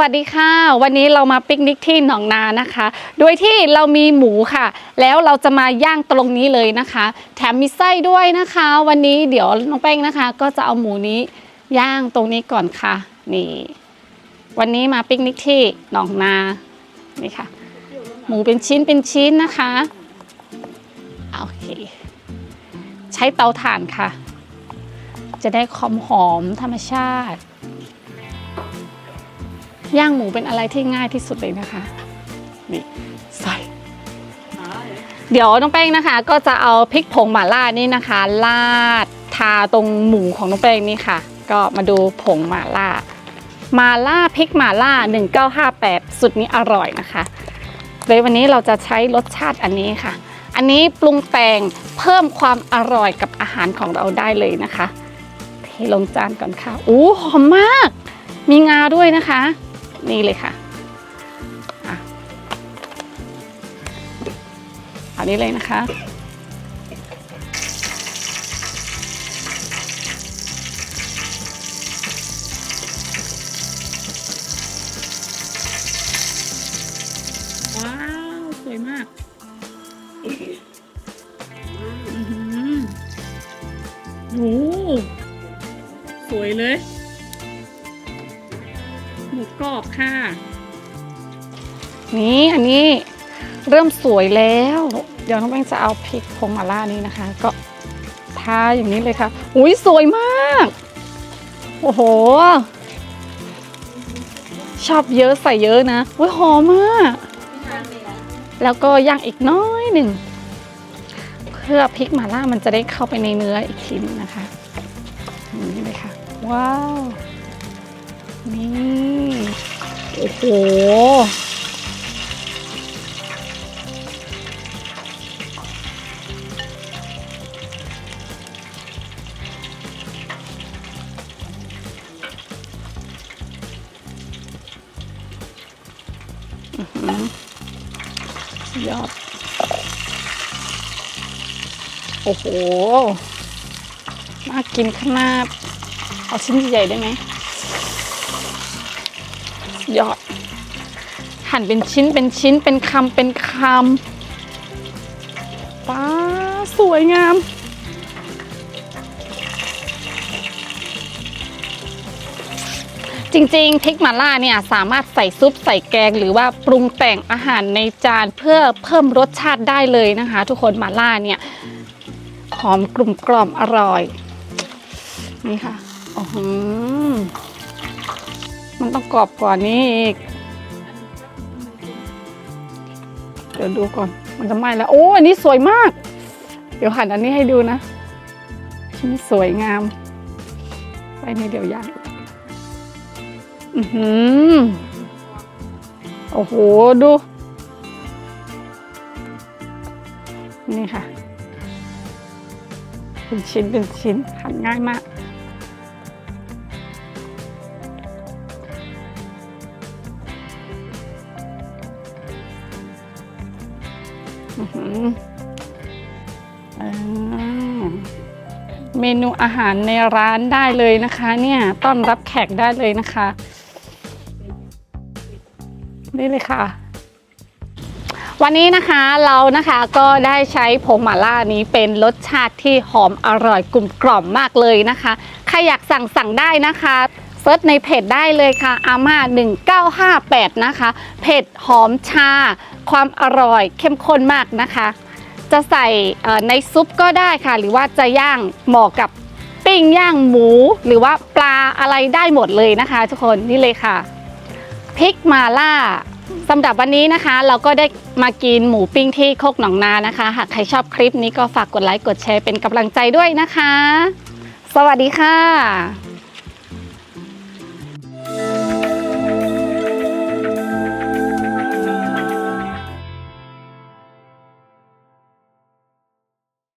วัสดีค่ะ วันนี้เรามาปิกนิกที่หนองนานะคะ โดยที่เรามีหมูค่ะ แล้วเราจะมาย่างตรงนี้เลยนะคะ แถมมีไส้ด้วยนะคะ วันนี้เดี๋ยวน้องแป้งนะคะ ก็จะเอาหมูนี้ย่างตรงนี้ก่อนค่ะนี่ วันนี้มาปิกนิกที่หนองนานี่ค่ะ หมูเป็นชิ้นเป็นชิ้นนะคะโอเคใช้เตาถ่านค่ะ จะได้ความหอมธรรมชาติ ย่างหมูเป็นอะไรที่ง่ายที่สุดเลยนะคะ นี่ใส่เดี๋ยวน้องแป้งนะคะ ก็จะเอาพริกผงหม่าล่านี่นะคะลาดทาตรงหมูของน้องแป้งนี่ค่ะ ก็มาดูผงหม่าล่าหม่าล่าพริกหม่าล่า 1958สุดนี้อร่อยนะคะเลยวันนี้เราจะใช้รสชาติอันนี้ค่ะ อันนี้ปรุงแต่งเพิ่มความอร่อยกับอาหารของเราได้เลยนะคะ เทลงจานก่อนค่ะ อู้หอมมาก มีงาด้วยนะคะ นี่เลยค่ะอะอันนี้เลยนะคะ ว้าว สวยมากอือหือโอ้โหสวยเลย หมูกรอบค่ะ นี่อันนี้เริ่มสวยแล้ว เดี๋ยวน้องแป้งจะเอาพริกพงมาล่านี้นะคะ ก็ทาอย่างนี้เลยค่ะ อุ้ยสวยมาก โอ้โห ชอบเยอะใส่เยอะนะอุ้ยหอมมาก แล้วก็ย่างอีกน้อยหนึ่งเพื่อพริกมาล่ามันจะได้เข้าไปในเนื้ออีกทีหนึงนะคะนี่เลยค่ะ ว้าว นี่โอ้โหอือหือยอด โอ้โห น่ากินขนาด เอาชิ้นใหญ่ได้ไหม ยอด หั่นเป็นชิ้นเป็นชิ้นเป็นคำเป็นคำป้าสวยงาม จริงๆพริกมาล่าเนี่ยสามารถใส่ซุปใส่แกง หรือว่าปรุงแต่งอาหารในจานเพื่อเพิ่มรสชาติได้เลยนะคะ ทุกคนมาล่าเนี่ยหอมกลุ่มกล่อมอร่อย นี่ค่ะโอ้โหอ มันต้องกรอบกว่านี้อีก เดี๋ยวดูก่อน มันจะไหม้แล้ว โอ้ อันนี้สวยมาก เดี๋ยวหั่นอันนี้ให้ดูนะชิ้นสวยงาม ไปในเดี๋ยวยางอือหือ โอ้โห ดู นี่ค่ะ เป็นชิ้นเป็นชิ้นหั่นง่ายมาก เมนูอาหารในร้านได้เลยนะคะ เนี่ยต้อนรับแขกได้เลยนะคะนี่เลยค่ะ วันนี้นะคะเรานะคะก็ได้ใช้ผงหม่าล่านี้เป็นรสชาติที่หอมอร่อยกลุ่มกล่อมมากเลยนะคะ ใครอยากสั่งสั่งได้นะคะ เซิร์ชในเพจได้เลยค่ะอาม่า1958 นะคะเพจหอมชา ความอร่อยเข้มข้นมากนะคะ จะใส่ในซุปก็ได้ค่ะ หรือว่าจะย่างเหมาะกับปิ้งย่างหมู หรือว่าปลาอะไรได้หมดเลยนะคะ ทุกคนนี่เลยค่ะพริกมาล่าสำหรับวันนี้นะคะ เราก็ได้มากินหมูปิ้งที่โคกหนองนานะคะ หากใครชอบคลิปนี้ก็ฝากกดไลค์กดแชร์เป็นกำลังใจด้วยนะคะ สวัสดีค่ะ